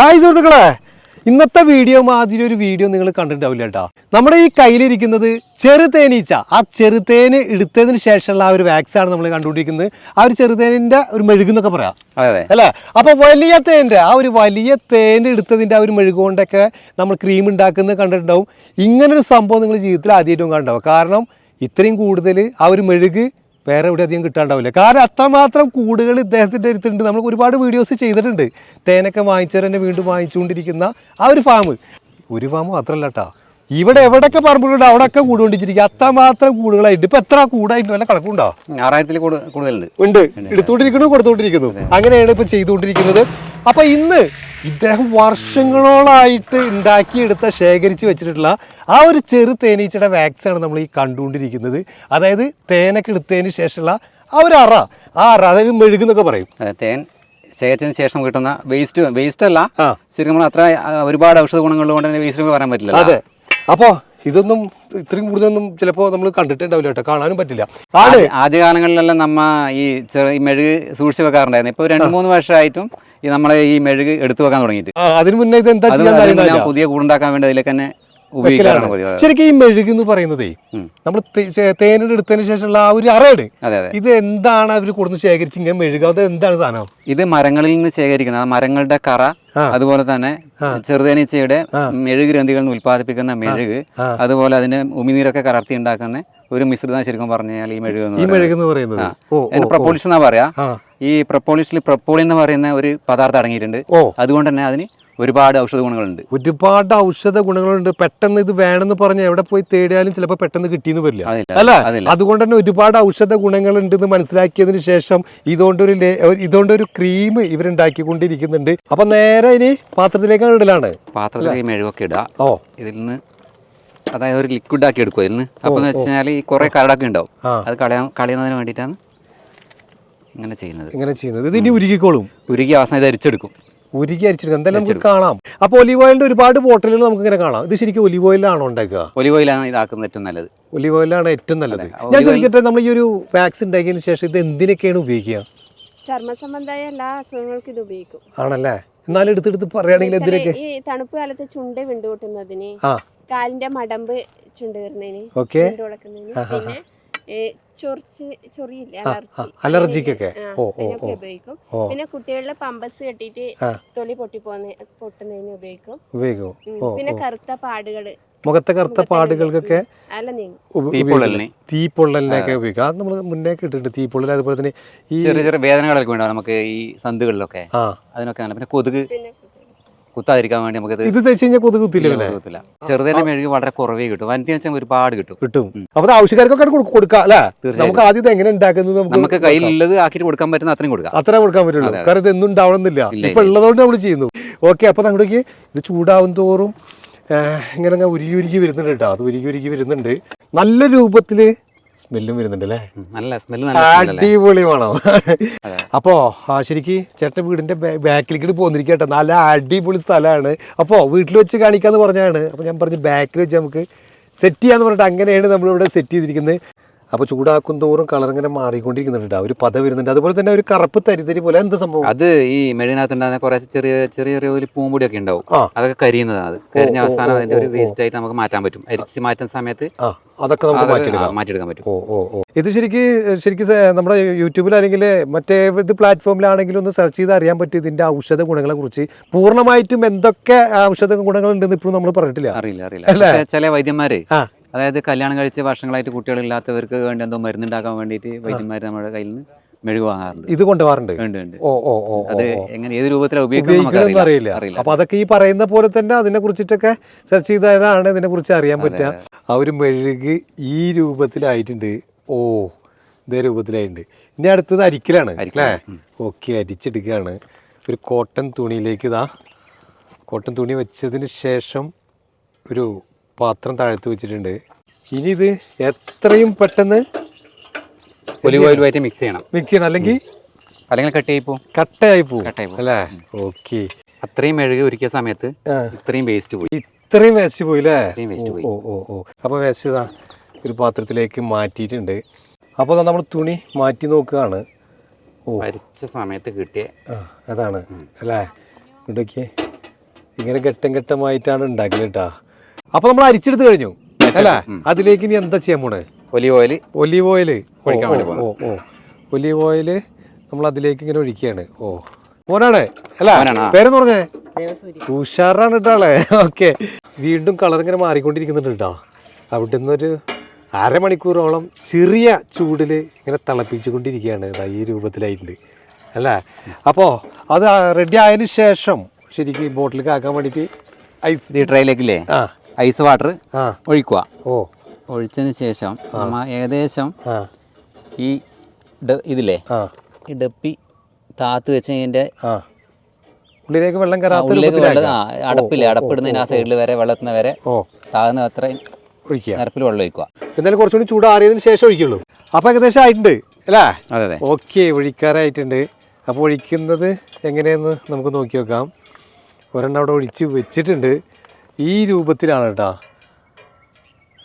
Hi സുഹൃത്തുക്കളെ. ഇന്നത്തെ video മാതിരി ഒരു വീഡിയോ നിങ്ങൾ കണ്ടിട്ടുണ്ടാവില്ല കേട്ടോ. നമ്മുടെ ഈ കയ്യിലിരിക്കുന്നത് ചെറുതേനീച്ച. ആ ചെറുതേന് എടുത്തതിന് ശേഷമുള്ള ആ ഒരു വാക്സ് ആണ് നമ്മൾ കണ്ടുകൊണ്ടിരിക്കുന്നത്. ആ ഒരു ചെറുതേനിന്റെ ഒരു മെഴുകുന്നൊക്കെ പറയാം. അല്ലെ? അപ്പൊ വലിയ തേന്റെ ആ ഒരു വലിയ തേൻ എടുത്തതിന്റെ ആ ഒരു മെഴുകൊണ്ടൊക്കെ നമ്മൾ ക്രീം ഉണ്ടാക്കുന്നത് കണ്ടിട്ടുണ്ടാവും. ഇങ്ങനൊരു സംഭവം നിങ്ങൾ ജീവിതത്തിൽ ആദ്യമായിട്ടും കണ്ടാവും കാരണം ഇത്രയും കൂടുതൽ ആ ഒരു മെഴുക് വേറെ എവിടെ അധികം കിട്ടാണ്ടാവില്ല. കാരണം അത്രമാത്രം കൂടുകൾ ഇദ്ദേഹത്തിന്റെ അടുത്തുണ്ട്. നമ്മൾ ഒരുപാട് വീഡിയോസ് ചെയ്തിട്ടുണ്ട്. തേനൊക്കെ വാങ്ങിച്ചവർ തന്നെ വീണ്ടും വാങ്ങിച്ചുകൊണ്ടിരിക്കുന്ന ആ ഒരു ഫാം ഒരു ഫാം മാത്രമല്ല കേട്ടോ ഇവിടെ എവിടെയൊക്കെ പറമ്പുകളുണ്ട് അവിടെയൊക്കെ കൂടുകൊണ്ടിരിക്കുക. അത്രമാത്രം കൂടുകളായിട്ട്. ഇപ്പൊ എത്ര കൂടായിട്ട് വല്ല കണക്കുണ്ടോ ആറായിരത്തിൽ കൂടു- കൂടുതലുണ്ട്. ഉണ്ട്. എടുത്തുകൊണ്ടിരിക്കുന്നു കൊടുത്തുകൊണ്ടിരിക്കുന്നു. അങ്ങനെയാണ് ഇപ്പൊ ചെയ്തുകൊണ്ടിരിക്കുന്നത്. അപ്പൊ ഇന്ന് ഇദ്ദേഹം വർഷങ്ങളോളായിട്ട് ഉണ്ടാക്കിയെടുത്ത ശേഖരിച്ച് വെച്ചിട്ടുള്ള ആ ഒരു ചെറു തേനീച്ചയുടെ വാക്സ് ആണ് നമ്മൾ ഈ കണ്ടുകൊണ്ടിരിക്കുന്നത്. അതായത് തേനൊക്കെ എടുത്തതിന് ശേഷമുള്ള ആ ഒരു അറ. ആ അറ അതായത് മെഴുകുന്നൊക്കെ പറയും. തേൻ ശേഖരിച്ചതിന് ശേഷം കിട്ടുന്ന വേസ്റ്റ് വേസ്റ്റ് അല്ല. ശരിക്കും നമ്മൾ അത്ര ഒരുപാട് ഔഷധ കൊണ്ട് തന്നെ വേസ്റ്റ് പറയാൻ പറ്റില്ല അതെ. അപ്പോ ഇതൊന്നും ഇത്രയും കൂടുതലൊന്നും ചിലപ്പോ നമ്മൾ കണ്ടിട്ടുണ്ടാവില്ല കേട്ടോ. കാണാനും പറ്റില്ല. ആണ്. ആദ്യകാലങ്ങളിലെല്ലാം നമ്മ ഈ ചെറിയ മെഴുക് സൂക്ഷിച്ച് വെക്കാറുണ്ടായിരുന്നു. ഇപ്പൊ രണ്ട് മൂന്ന് വർഷമായിട്ടും ഈ നമ്മളെ ഈ മെഴുക് എടുത്തു വെക്കാൻ തുടങ്ങിയിട്ട്. അതിന് മുന്നേ ഇത് എന്താ പുതിയ കൂടുണ്ടാക്കാൻ വേണ്ടി അതിലേക്ക് തന്നെ ശരിക്കും ഈ മെഴുക് എന്ന് പറയുന്നതേ നമ്മൾ തേനോട് എടുത്തതിന് ശേഷമുള്ള ആ ഒരു അറയുടെ ഇത് എന്താണ് അവർ കൊടുന്ന് ശേഖരിച്ച് ഇങ്ങനെ മെഴുക അത് എന്താണ് സാധനം? ഇത് മരങ്ങളിൽ നിന്ന് ശേഖരിക്കുന്ന മരങ്ങളുടെ കറ അതുപോലെ തന്നെ ചെറുതേനീച്ചയുടെ മെഴുക് ഗ്രന്ഥികളിൽ നിന്ന് ഉൽപ്പാദിപ്പിക്കുന്ന മെഴുക് അതുപോലെ അതിന്റെ ഉമിനീരൊക്കെ കലർത്തി ഉണ്ടാക്കുന്ന ഒരു മിശ്രിതം ശരിക്കും പറഞ്ഞു കഴിഞ്ഞാൽ ഈ മെഴുക് ഈ പറയുന്നത്. മെഴുക് എന്ന് പറയുന്നത്. അതിന് പ്രപ്പോളിഷൻ എന്നാ പറയാ? ഈ പ്രപ്പോളിഷിൽ പ്രപ്പോളി എന്ന് പറയുന്ന ഒരു പദാർത്ഥം അടങ്ങിയിട്ടുണ്ട്. അതുകൊണ്ട് തന്നെ അതിന് ഒരുപാട് ഔഷധ ഗുണങ്ങളുണ്ട്. ഒരുപാട് ഔഷധ ഗുണങ്ങളുണ്ട്. പെട്ടെന്ന് ഇത് വേണമെന്ന് പറഞ്ഞ് എവിടെ പോയി തേടിയാലും ചിലപ്പോൾ പെട്ടെന്ന് കിട്ടിയെന്ന് വരില്ല. അല്ല? അതുകൊണ്ട് തന്നെ ഒരുപാട് ഔഷധ ഗുണങ്ങളുണ്ട് എന്ന് മനസ്സിലാക്കിയതിന് ശേഷം ഇതുകൊണ്ടൊരു ഇതുകൊണ്ടൊരു ക്രീം ഇവരുണ്ടാക്കിക്കൊണ്ടിരിക്കുന്നുണ്ട് അപ്പൊ നേരെ ഇനി പാത്രത്തിലേക്ക് ഇടലാണ്. പാത്രത്തിലേക്ക് മെഴുകൊക്കെ ഇടുക ഓ. ഇതിൽ നിന്ന് അതായത് ഒരു ലിക്വിഡ് ആക്കി എടുക്കും ഇതിൽ നിന്ന്? അപ്പൊ എന്ന് വെച്ച് ഈ കുറെ കരടൊക്കെ ഉണ്ടാവും. അത് കളയാൻ കളയുന്നതിന് വേണ്ടിയിട്ടാണ് ഇങ്ങനെ ചെയ്യുന്നത്. ഇങ്ങനെ ചെയ്യുന്നത്. ഇത് ഇനി ഉരുകിക്കോളും. ഉരുകി അവസാനം ഇത് അരിച്ചെടുക്കും. ഉരുകി അരിച്ചിരിക്കും എന്തായാലും നമുക്ക് കാണാം. അപ്പൊ ഒലിവ് ഓയിലിന്റെ ഒരുപാട് ബോട്ടിലുകൾ നമുക്ക് ഇങ്ങനെ കാണാം. ഇത് ശരിക്കും ഒലിവ് ഓയിലാണോ ഉണ്ടാക്കുക? ഒലിവ് ഓയിലാണ് ഇതാക്കുന്നത് ഏറ്റവും നല്ലത്. ഒലിവ് ഓയിലാണ് ഏറ്റവും നല്ലത്. ഞാൻ ചോദിക്കട്ടെ നമ്മൾ ഈ ഒരു വാക്സിൻ ഉണ്ടാക്കിയതിന് ശേഷം ഇത് എന്തിനൊക്കെയാണ് ഉപയോഗിക്കുക? ചർമ്മ സംബന്ധമായ എല്ലാ അസുഖങ്ങൾക്കും ഇത് ഉപയോഗിക്കും. ആണല്ലേ? എന്നാലും എടുത്തെടുത്ത് പറയുകയാണെങ്കിൽ എന്തിനൊക്കെ? ഈ തണുപ്പ് കാലത്ത് ചുണ്ട് വിണ്ടുകൂട്ടുന്നതിന് കാലിന്റെ മടമ്പ് ചുണ്ട് കയറുന്നതിന് പിന്നെ അലർജിക്കൊക്കെ. ഉപയോഗിക്കും. പിന്നെ കുട്ടികളുടെ പമ്പസ് കെട്ടിട്ട്. തൊലി പൊട്ടി പൊട്ടുന്നതിന് ഉപയോഗിക്കും. ഉപയോഗിക്കും. പിന്നെ. കറുത്ത പാടുകൾ. മുഖത്തെ കറുത്ത പാടുകൾക്കൊക്കെ. തീപ്പൊള്ളലിനൊക്കെ ഉപയോഗിക്കാം. അത് നമ്മൾ മുന്നേ കിട്ടിയിട്ടുണ്ട് തീപ്പൊള്ളൽ. അതുപോലെ തന്നെ ഈ ചെറിയ ചെറിയ വേദനകളൊക്കെ ഉണ്ടാവും നമുക്ക് ഈ സന്തുകളിലൊക്കെ. ആ. അതിനൊക്കെ പിന്നെ കൊതുക് പിന്നെ കുത്താതിരിക്കാൻ വേണ്ടി നമുക്ക് ഇത് തേച്ച് കഴിഞ്ഞാൽ കൊതുക് കുത്തില്ല കുത്തില്ല. ചെറുതേനെ മെഴുകി വളരെ കുറവേ കിട്ടും. വനത്തിന് വെച്ചാൽ ഒരുപാട് കിട്ടും. കിട്ടും. അപ്പൊ ആവശ്യക്കാർക്കൊക്കെ കൊടു- കൊടുക്കാം അല്ലെ? നമുക്ക് ആദ്യം എങ്ങനെ ഉണ്ടാക്കുന്നത് നമുക്ക് കയ്യിലുള്ളത് ആക്കിട്ട് കൊടുക്കാൻ പറ്റുന്ന അത്രയും കൊടുക്കാം. അത്ര കൊടുക്കാൻ പറ്റുള്ളൂ. കാരണം ഇത് എന്നും ഉണ്ടാവണമെന്നില്ല ഇപ്പൊ ഉള്ളതുകൊണ്ട് നമ്മൾ ചെയ്യുന്നു. ഓക്കെ അപ്പൊ നമ്മുടെ ഇത് ചൂടാവും തോറും ഇങ്ങനെ ഉരുകി ഉരുകി വരുന്നുണ്ട് കേട്ടോ. അത് ഉരുകി ഉരുകി വരുന്നുണ്ട്. നല്ല രൂപത്തിൽ സ്മെല്ലും വരുന്നുണ്ട് അല്ലേ നല്ല സ്മെല്ല് നല്ല അടിപൊളി വേണം. അപ്പോ ശരിക്ക് ചേട്ടൻ വീടിന്റെ ബാക്കിലേക്ക് പോന്നിരിക്കട്ടെ നല്ല അടിപൊളി സ്ഥലമാണ്. അപ്പോ വീട്ടിൽ വെച്ച് കാണിക്കാന്ന് പറഞ്ഞാണ് അപ്പൊ ഞാൻ പറഞ്ഞു ബാക്കിൽ വെച്ച് നമുക്ക് സെറ്റ് ചെയ്യാന്ന് പറഞ്ഞിട്ട് അങ്ങനെയാണ് നമ്മളിവിടെ സെറ്റ് ചെയ്തിരിക്കുന്നത്. അപ്പോൾ ചൂടാക്കും തോറും കളർ ഇങ്ങനെ മാറിക്കൊണ്ടിരിക്കുന്നുണ്ട്. ഒരു പത വരുന്നുണ്ട്. അതുപോലെ തന്നെ ഒരു കറുപ്പ് തരിതരി പോലെ എന്ത് സംഭവം? അത് ഈ മെഴിനകത്ത് ഉണ്ടാകുന്ന കുറേ ചെറിയ ചെറിയ ചെറിയ ഒരു പൂമ്പൊടിയൊക്കെ ഉണ്ടാവും. അതൊക്കെ കരിയുന്നതാണ് അത്. കരിഞ്ഞ അവസാനം അതിന്റെ ഒരു വേസ്റ്റ് ആയിട്ട് നമുക്ക് മാറ്റാൻ പറ്റും. അരിച്ച് മാറ്റുന്ന സമയത്ത് അതൊക്കെ നമുക്ക് മാറ്റിയെടുക്കാം. മാറ്റിയെടുക്കാൻ പറ്റും. ഓ ഓ ഓ. ഇത് ശരിക്ക് ശരിക്ക് നമ്മുടെ യൂട്യൂബിൽ അല്ലെങ്കിൽ മറ്റേ ഇത് പ്ലാറ്റ്ഫോമിലാണെങ്കിലും ഒന്ന് സെർച്ച് ചെയ്ത് അറിയാൻ പറ്റും ഇതിന്റെ ഔഷധ ഗുണങ്ങളെ കുറിച്ച്. പൂർണമായിട്ടും എന്തൊക്കെ ഔഷധ ഗുണങ്ങൾ ഉണ്ടെന്ന് ഇപ്പോഴും നമ്മൾ പറഞ്ഞിട്ടില്ല. അറിയില്ല അറിയില്ല? ചില വൈദ്യന്മാര്. അതായത് കല്യാണം കഴിച്ച് വർഷങ്ങളായിട്ട് കുട്ടികളില്ലാത്തവർക്ക് വേണ്ടി എന്തോ മരുന്നുണ്ടാക്കാൻ വേണ്ടിയിട്ട് വൈദ്യന്മാർ നമ്മുടെ കയ്യിൽ നിന്ന് മെഴുകു വാങ്ങാറുണ്ട്. ഇത് കൊണ്ടുപോകാറുണ്ട്? ഉണ്ട് ഉണ്ട്. ഓ ഓ ഓ അത് എങ്ങനെ ഏത് രൂപത്തിലാണ് ഉപയോഗിക്കുന്നത് അറിയില്ല. അപ്പോൾ അപ്പൊ അതൊക്കെ ഈ പറയുന്ന പോലെ തന്നെ അതിനെ കുറിച്ചിട്ടൊക്കെ സെർച്ച് ചെയ്താലാണ് ഇതിനെ കുറിച്ച് അറിയാൻ പറ്റുക. ആ ഒരു മെഴുക് ഈ രൂപത്തിലായിട്ടുണ്ട്. ഓ ഇതേ രൂപത്തിലായിട്ടുണ്ട്. ഇനി അടുത്തത് അരിക്കലാണ് അരിക്കലാണ്. അല്ലേ? ഓക്കെ അരിച്ചെടുക്കുകയാണ്. ഒരു കോട്ടൺ തുണിയിലേക്ക് ഇതാ. കോട്ടൺ തുണി വെച്ചതിന് ശേഷം ഒരു പാത്രം താഴ്ത്തി വെച്ചിട്ടുണ്ട്. ഇനി ഇത് എത്രയും പെട്ടെന്ന് ഒലിവ് ഓയിലുമായിട്ട് മിക്സ് ചെയ്യണം. മിക്സ് ചെയ്യണം. അല്ലെങ്കിൽ അല്ലെങ്കിൽ കട്ട് പോകും. കട്ടയായി പോകും. കട്ടയായി പോകും. അല്ലേ? ഓക്കെ. അത്രയും മെഴുകി ഒരുക്കിയ സമയത്ത് ഇത്രയും വേസ്റ്റ് പോയി. ഇത്രയും വേസ്റ്റ് പോയി അല്ലേ? ഓ. ഓ ഓ ഓ. അപ്പോൾ വേസ്റ്റ് ഇതാ ഒരു പാത്രത്തിലേക്ക് മാറ്റിയിട്ടുണ്ട്. അപ്പോൾ നമ്മൾ തുണി മാറ്റി നോക്കുകയാണ്. ഓ. വരച്ച സമയത്ത് കിട്ടിയ അതാണ്. അല്ലേ? ഇങ്ങനെ ഘട്ടം ഘട്ടമായിട്ടാണ് ഉണ്ടാക്കൽ കേട്ടാ. അപ്പൊ നമ്മൾ അരിച്ചെടുത്ത് കഴിഞ്ഞു. അല്ലേ? അതിലേക്ക് ഇനി എന്താ ചെയ്യാൻ പോണേ? ഒലിവ് ഓയിൽ ഒലീവ് ഓയിൽ ഓ ഓ ഒലീവ് ഓയിൽ നമ്മൾ അതിലേക്ക് ഇങ്ങനെ ഒഴിക്കുകയാണ്. ഓ. മോനാണ്? അല്ല. പേരെന്ന് പറഞ്ഞേ? ഉഷാറാണ് കേട്ടാളെ ഓക്കെ. വീണ്ടും കളർ ഇങ്ങനെ മാറിക്കൊണ്ടിരിക്കുന്നുണ്ട് കേട്ടോ അവിടെ ഒരു അരമണിക്കൂറോളം ചെറിയ ചൂടിൽ ഇങ്ങനെ തിളപ്പിച്ചുകൊണ്ടിരിക്കുകയാണ് ഈ രൂപത്തിലായിട്ടുണ്ട്. അല്ലേ? അപ്പോൾ അത് റെഡി ആയതിനു ശേഷം ശരിക്കും ഈ ബോട്ടിലേക്ക് ആക്കാൻ വേണ്ടിയിട്ട് ഐസ് ഈ ട്രേയിലേക്കില്ലേ ആ. ഐസ് വാട്ടർ ഒഴിക്കുക. ഓ. ഒഴിച്ചതിന് ശേഷം നമ്മ ഏകദേശം ഈ ഇതില്ലേ? ആ. ഈ ഡപ്പി താത്ത് വെച്ച് അതിന്റെ ഉള്ളിലേക്ക് വെള്ളം കയറാത്ത ഉള്ളിലേക്ക് വെള്ളം ആ അടപ്പില്ലേ? അടപ്പിടുന്നതിന് ആ സൈഡിൽ വരെ വെള്ളത്തിന് വരെ താഴ്ന്ന അത്രയും ഒഴിക്കുക. നിരപ്പിൽ വെള്ളം ഒഴിക്കുക. എന്നാലും കുറച്ചുകൂടി ചൂടാറിയതിന് ശേഷം ഒഴിക്കുള്ളൂ. അപ്പോൾ ഏകദേശം ആയിട്ടുണ്ട് അല്ലേ? അതെ അതെ. ഓക്കെ ഒഴിക്കാറായിട്ടുണ്ട്. അപ്പോൾ ഒഴിക്കുന്നത് എങ്ങനെയെന്ന് നമുക്ക് നോക്കി നോക്കാം. ഒരെണ്ണം അവിടെ ഒഴിച്ച് വെച്ചിട്ടുണ്ട്. ഈ രൂപത്തിലാണ് കേട്ടോ.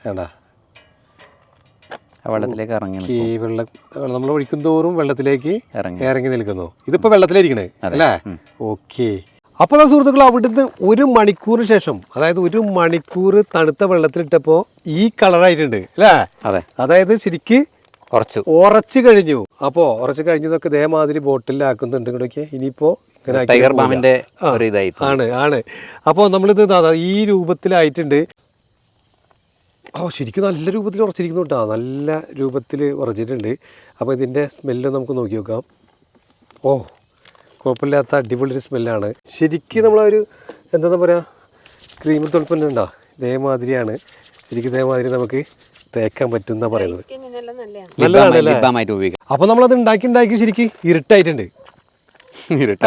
വേണ്ട വെള്ളത്തിലേക്ക് ഇറങ്ങി ഈ വെള്ളം നമ്മൾ ഒഴിക്കും തോറും വെള്ളത്തിലേക്ക് ഇറങ്ങി. നിൽക്കുന്നു. ഇതിപ്പോൾ വെള്ളത്തിലിരിക്കണേ അല്ലേ? ഓക്കെ. അപ്പോൾ സുഹൃത്തുക്കൾ അവിടുന്ന് ഒരു മണിക്കൂറിന് ശേഷം അതായത് ഒരു മണിക്കൂർ തണുത്ത വെള്ളത്തിലിട്ടപ്പോൾ ഈ കളറായിട്ടുണ്ട് അല്ലേ? അതെ. അതായത് ശരിക്ക് ഉറച്ചു. കഴിഞ്ഞു. അപ്പോ ഉറച്ചു കഴിഞ്ഞതൊക്കെ ഇതേമാതിരി ബോട്ടിലാക്കുന്നുണ്ട് ഇങ്ങോട്ടൊക്കെ. ഇനിയിപ്പോൾ ടൈഗർ ബാമിന്റെ ഒരു ഇതായി ആണ് ആണ്. അപ്പോൾ നമ്മളിത് ഈ രൂപത്തിലായിട്ടുണ്ട്. ഓ ശരിക്കും നല്ല രൂപത്തിൽ ഉറച്ചിരിക്കുന്നു കേട്ടോ. നല്ല രൂപത്തിൽ ഉറച്ചിട്ടുണ്ട്. അപ്പോൾ ഇതിന്റെ സ്മെല്ല് നമുക്ക് നോക്കി നോക്കാം. ഓ കുഴപ്പമില്ലാത്ത അടിപൊളി സ്മെല്ലാണ്. ശരിക്കും നമ്മളൊരു എന്താ പറയുക ക്രീം തൊൽപ്പന്നെ ഉണ്ടോ? ഇതേമാതിരിയാണ്. ശരിക്കും ഇതേമാതിരി നമുക്ക് തേക്കാൻ പറ്റും എന്നാ പറയുന്നത്. നല്ലതാണ്. അപ്പോൾ നമ്മളത് ഉണ്ടാക്കി ഉണ്ടാക്കി ശരിക്കും ഇരുട്ടായിട്ടുണ്ട്. ഇരുട്ട്.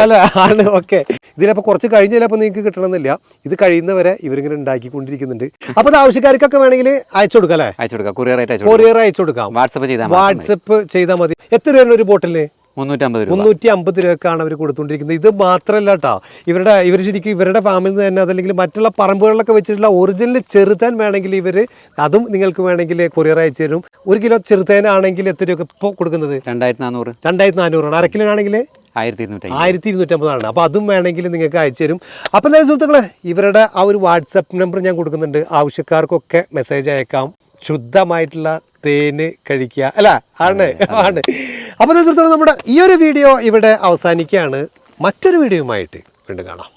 അല്ല ആണ് ഓക്കെ. ഇതിലപ്പോൾ കുറച്ച് കഴിഞ്ഞ ചിലപ്പോൾ നിങ്ങൾക്ക് കിട്ടണമെന്നില്ല. ഇത് കഴിയുന്നവരെ ഇവരിങ്ങനെ ഉണ്ടാക്കിക്കൊണ്ടിരിക്കുന്നുണ്ട്. അപ്പോൾ ഇത് ആവശ്യക്കാർക്കൊക്കെ വേണമെങ്കിൽ അയച്ചു കൊടുക്കാം അല്ലേ? അയച്ചു കൊടുക്കാം. കൊറിയർ ആയിട്ട് കൊറിയർ അയച്ചു കൊടുക്കാം. വാട്സപ്പ് ചെയ്താൽ വാട്സപ്പ് ചെയ്താൽ മതി. എത്ര രൂപ ഒരു ബോട്ടിലിന് മുന്നൂറ്റി അമ്പത് രൂപക്കാണ് അവർ കൊടുത്തുകൊണ്ടിരിക്കുന്നത്. ഇത് മാത്രമല്ല കേട്ടോ ഇവരുടെ ഇവർ ശരിക്കും ഇവരുടെ ഫാമിൽ നിന്ന് തന്നെ അതല്ലെങ്കിൽ മറ്റുള്ള പറമ്പുകളിലൊക്കെ വെച്ചിട്ടുള്ള ഒറിജിനൽ ചെറുതാൻ വേണമെങ്കിൽ ഇവർ അതും നിങ്ങൾക്ക് വേണമെങ്കിൽ കൊറിയർ അയച്ചു തരും. ഒരു കിലോ ചെറുതേനാണെങ്കിൽ എത്ര രൂപ ഇപ്പോൾ കൊടുക്കുന്നത്? രണ്ടായിരത്തി നാനൂറ് രണ്ടായിരത്തി നാനൂറാണ് അര കിലോ ആണെങ്കിൽ ആയിരത്തി ഇരുന്നൂറ്റി ആയിരത്തി ഇരുന്നൂറ്റമ്പതാണ് അപ്പോൾ അതും വേണമെങ്കിൽ നിങ്ങൾക്ക് അയച്ചു തരും. അപ്പം എന്തായാലും സുഹൃത്തുക്കളെ ഇവരുടെ ആ ഒരു വാട്സപ്പ് നമ്പർ ഞാൻ കൊടുക്കുന്നുണ്ട്. ആവശ്യക്കാർക്കൊക്കെ മെസ്സേജ് അയക്കാം. ശുദ്ധമായിട്ടുള്ള തേന് കഴിക്കുക. അല്ല ആണ് ആണ്. അപ്പോൾ സുഹൃത്തുക്കളെ നമ്മുടെ ഈ ഒരു വീഡിയോ ഇവിടെ അവസാനിക്കുകയാണ്. മറ്റൊരു വീഡിയോയുമായിട്ട് വീണ്ടും കാണാം.